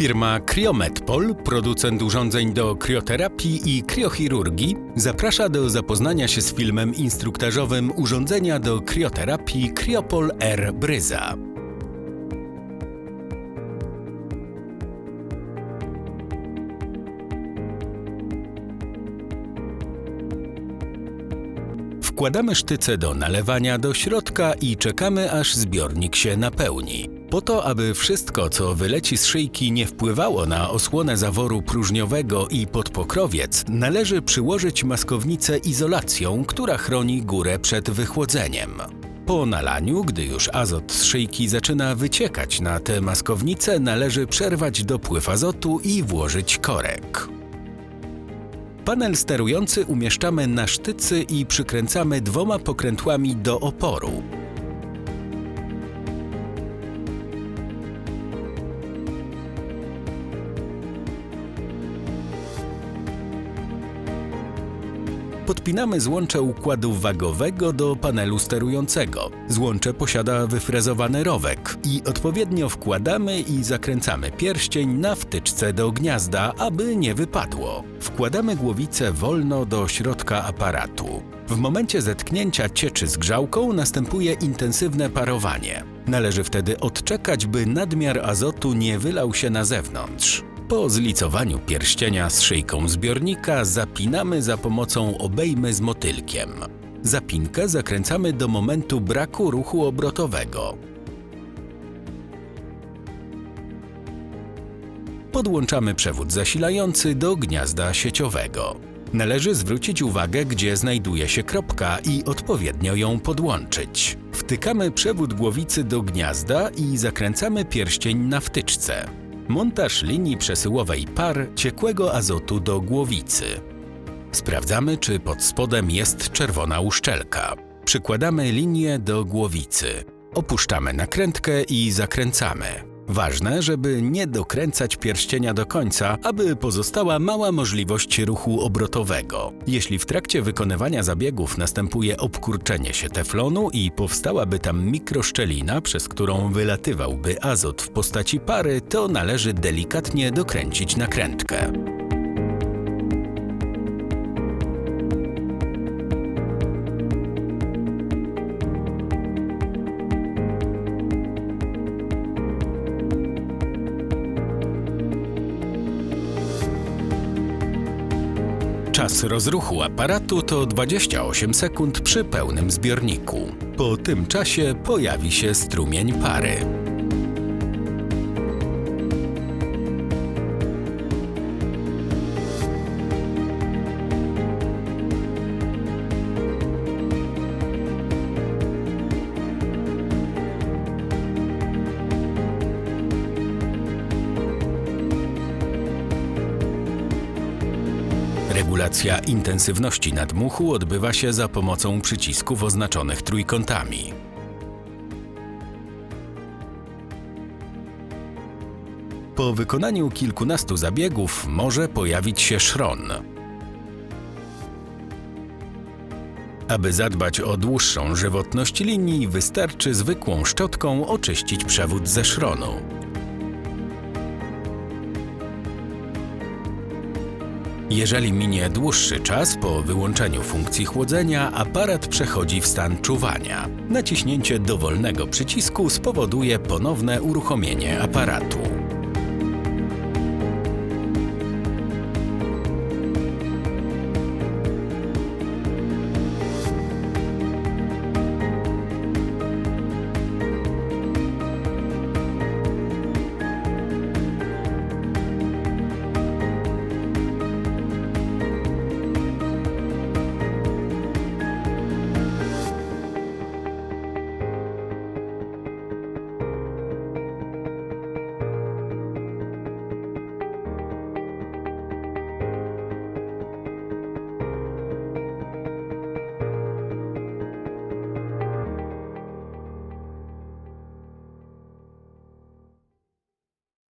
Firma Cryometpol, producent urządzeń do krioterapii i kriochirurgii, zaprasza do zapoznania się z filmem instruktażowym urządzenia do krioterapii Kryopol R Bryza. Wkładamy sztyce do nalewania do środka i czekamy, aż zbiornik się napełni. Po to, aby wszystko, co wyleci z szyjki, nie wpływało na osłonę zaworu próżniowego i podpokrowiec, należy przyłożyć maskownicę izolacją, która chroni górę przed wychłodzeniem. Po nalaniu, gdy już azot z szyjki zaczyna wyciekać na tę maskownicę, należy przerwać dopływ azotu i włożyć korek. Panel sterujący umieszczamy na sztycy i przykręcamy dwoma pokrętłami do oporu. Podpinamy złącze układu wagowego do panelu sterującego. Złącze posiada wyfrezowany rowek i odpowiednio wkładamy i zakręcamy pierścień na wtyczce do gniazda, aby nie wypadło. Wkładamy głowicę wolno do środka aparatu. W momencie zetknięcia cieczy z grzałką następuje intensywne parowanie. Należy wtedy odczekać, by nadmiar azotu nie wylał się na zewnątrz. Po zlicowaniu pierścienia z szyjką zbiornika zapinamy za pomocą obejmy z motylkiem. Zapinkę zakręcamy do momentu braku ruchu obrotowego. Podłączamy przewód zasilający do gniazda sieciowego. Należy zwrócić uwagę, gdzie znajduje się kropka i odpowiednio ją podłączyć. Wtykamy przewód głowicy do gniazda i zakręcamy pierścień na wtyczce. Montaż linii przesyłowej par ciekłego azotu do głowicy. Sprawdzamy, czy pod spodem jest czerwona uszczelka. Przykładamy linię do głowicy. Opuszczamy nakrętkę i zakręcamy. Ważne, żeby nie dokręcać pierścienia do końca, aby pozostała mała możliwość ruchu obrotowego. Jeśli w trakcie wykonywania zabiegów następuje obkurczenie się teflonu i powstałaby tam mikroszczelina, przez którą wylatywałby azot w postaci pary, to należy delikatnie dokręcić nakrętkę. Czas rozruchu aparatu to 28 sekund przy pełnym zbiorniku. Po tym czasie pojawi się strumień pary. Regulacja intensywności nadmuchu odbywa się za pomocą przycisków oznaczonych trójkątami. Po wykonaniu kilkunastu zabiegów może pojawić się szron. Aby zadbać o dłuższą żywotność linii, wystarczy zwykłą szczotką oczyścić przewód ze szronu. Jeżeli minie dłuższy czas po wyłączeniu funkcji chłodzenia, aparat przechodzi w stan czuwania. Naciśnięcie dowolnego przycisku spowoduje ponowne uruchomienie aparatu.